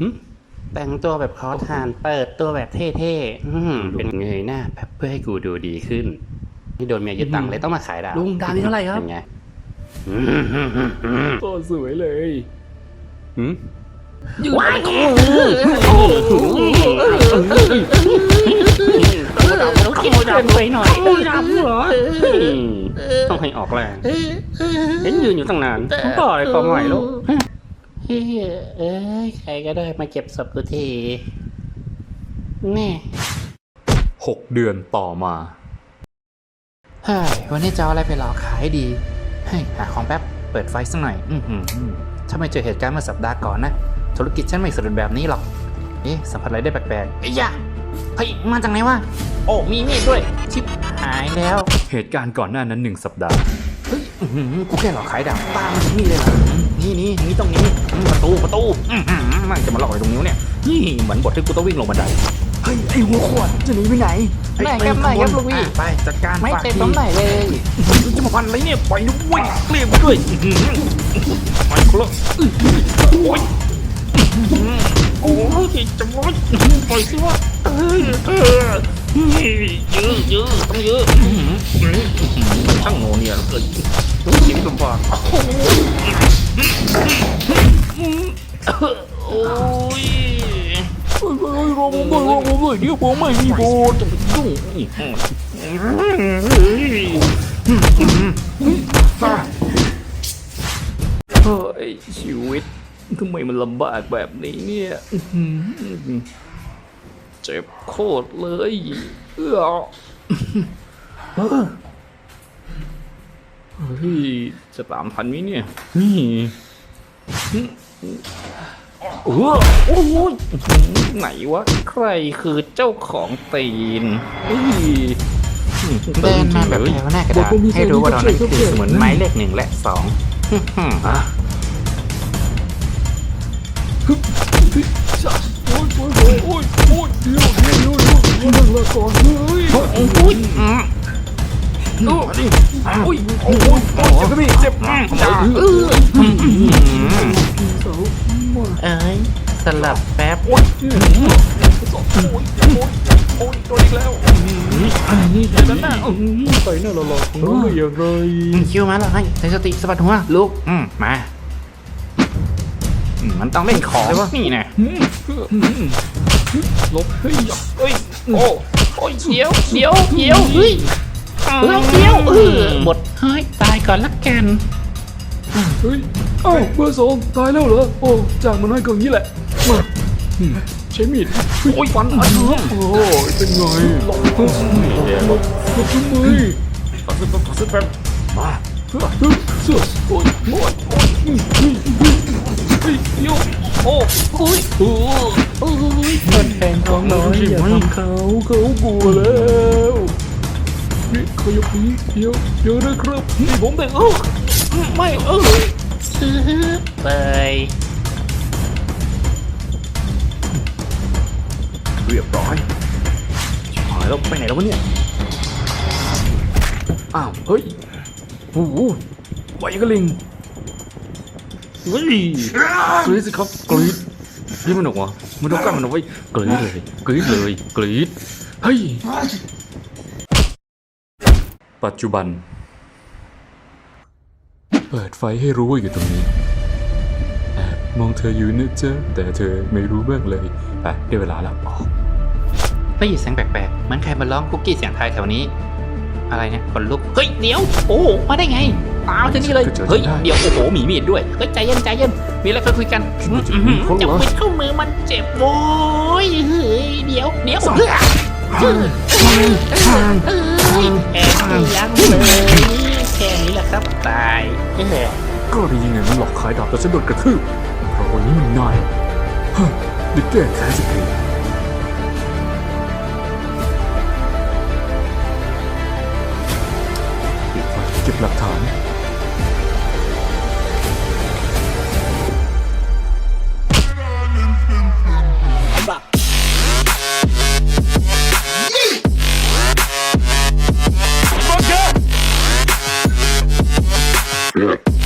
หึแต่งตัวแบบขอทาน เปิดตัวแบบเท่ๆอืมเป็นเงยหน้าแบบเพื่อให้กูดูดีขึ้น นี่โดนเมียยึดตังค์เลยต้องมาขายดาวลุงดาวนี่เท่าไหร่ครับเป็นไงอืมโตสวยเลยหืมยืนว้ายโอ้ต้องกินดำไปหน่อยดำเหรอ ต้องให้ออกแรงเห็นยืนอยู่ตั้งนานผมบอกเลยก็ไม่รู้เฮ้ยเอ้ยใครก็ได้มาเก็บศพกูทีแน่หกเดือนต่อมาเฮ้ยวันนี้จะเอาอะไรไปหลอกขายดีให้ยหาของแป๊บเปิดไฟสักหน่อย อือหือถ้าไม่เจอเหตุการณ์เมื่อสัปดาห์ก่อนนะ ธุรกิจฉันไม่สะดุดแบบนี้หรอกเอ๊ะสัมผัสอะไรได้แปลกๆเอ้ยยะเฮ้ยมาจากไหนวะโอ้มีมีดด้วย ชิบหายแล้ว เหตุการณ์ก่อนหน้านั้นหนึ่งสัปดาห์เฮ้ย อื้อหือกูแค่หลอกขายดาบตามมาถึงนี่เลยเหรออืมนี่นี่นี่ตรงนี้อืมประตูประตูอื้อหือมันจะมาหลอกอะไรตรงนี้วะเนี่ยนี่เหมือนบทที่กูต้องวิ่งลงบันไดเฮ้ยไอหัวขวดจะหนีไปไหนได้ครับได้ครับลูกพี่อะไปจัดการไม่ฝากเต็มทีตรงไหนเลยจะมาพันอะไรเนี่ยปล่อยนุ้ยเกลียบด้วยอื้อหือไปคนละอื้อหือโอ้ยอื้อหือโอ้ยจะมดปล่อยสิวะเออเออ ยื้อยื้อต้องยื้ออื้อหืออื้อหือมันช่างโนเนี่ยเหลือเกินชีวิตลำบากโอ้ยโอ้ยผมด้วยรอผมด้วยเดี๋ยวผมไม่มีโบนจะไปยุ่งอีกเฮ้ยชีวิตทำไมมันลำบากแบบนี้เนี่ย เจ็บโคตรเลยเออเออเฮ้ยจะตามทันไหมเนี่ย นี่โอ้โหโอ้โหไหนวะ ใครคือเจ้าของตีนเฮ้ยเดินมาแบบแถวหน้ากระดาษให้รู้ว่าเรานั้นคือเหมือนไม้เลขหนึ่งและสอง ยวนั่งละก่อนเฮ้ยโอ้ยโอ้ยโอ้ยโอ้ยโอ้ยเจ็บก็พี่เจ็บอืมจ้าเออเอ้ยสลับแป๊บโอ้ยโอ้ยโอ้ยโอ้ยโดนอีกแล้วนี่เดี๋ยวนั้นน่ะใส่หน้าหล่อๆของน้องได้อย่างไรอืมคิวมาแล้วให้ใส่สติสะบัดหัวลุกอืมมาอืมมันต้องเล่นของนี่นะลบเฮ้ยเฮ้ย โอ้โอ้ยเดี๋ยวเดี๋ยวเดี๋ยวเฮ้ยเออเดี๋ยวเออบทเฮ้ยตายก่อนละกันเฮ้ยเอ้าเบอร์สองตายแล้วเหรอโอ้จากมันน้อยกว่านี้แหละมาใช้มีดโอ้ยฟันอันนี้โอ้ยเป็นไงหลบเฮ้ยหลบหลบทำไมขอซื้อแป๊บขอซื้อแป๊บมาเสื้อเสื้อโอ้ยโอ้ยโอ้ยเฮ้ยเฮ้ยเฮ้ยเดี๋ยวโอ้โอ้ยโอ้โอ้ย มันแทงท้องน้อยอย่าทำเขาเขากลัวแล้วนี่ขยับนี้เดี๋ยวเดี๋ยวนะครับนี่ผมแต่งเอ้าไม่เออซื้อเปยเรียบร้อยหายแล้วไปไหนแล้ววะเนี่ย อ้าว เฮ้ยโอ้โหไหวกระลิงเฮ้ยกรีดสิครับกรีด นี่มันหนกวะมันต้องกันมันเอาไว้กรีดเลยกรีดเลยกรีดเฮ้ยปัจจุบัน เปิดไฟให้รู้ว่าอยู่ตรงนี้แอบมองเธออยู่นะจ๊ะแต่เธอไม่รู้บ้างเลยไปได้เวลาแล้วออกได้ยินเสียงแปลกๆเหมือนใครมาร้องคุกกี้เสียงไทายแถวนี้ อะไรเนี่ยคนลุกเฮ้ยเดี๋ยว โอ้โหมาได้ไงตามถึงนี่เลยก็เจอเฮ้ยได้เดี๋ยวโอ้โหหมีมีดด้วยเฮ้ยใจเย็นใจเย็น มีอะไรค่อยคุยกันอื้อหือเขาเหรจะอปิดเข้ามือมันเจ็บโว้ยเฮ้ยเดี๋ยวเดี๋ยวเฮ้ยเฮ้ยแอบยังเลยแค่นี้แหละครับตายเฮ้ยก็ดีไงมันหลอกขายดาบแต่ฉันโดนกระทืบเพราะวันนี้มันนายเฮ้ยได้แก้แค้นสักที Yeah.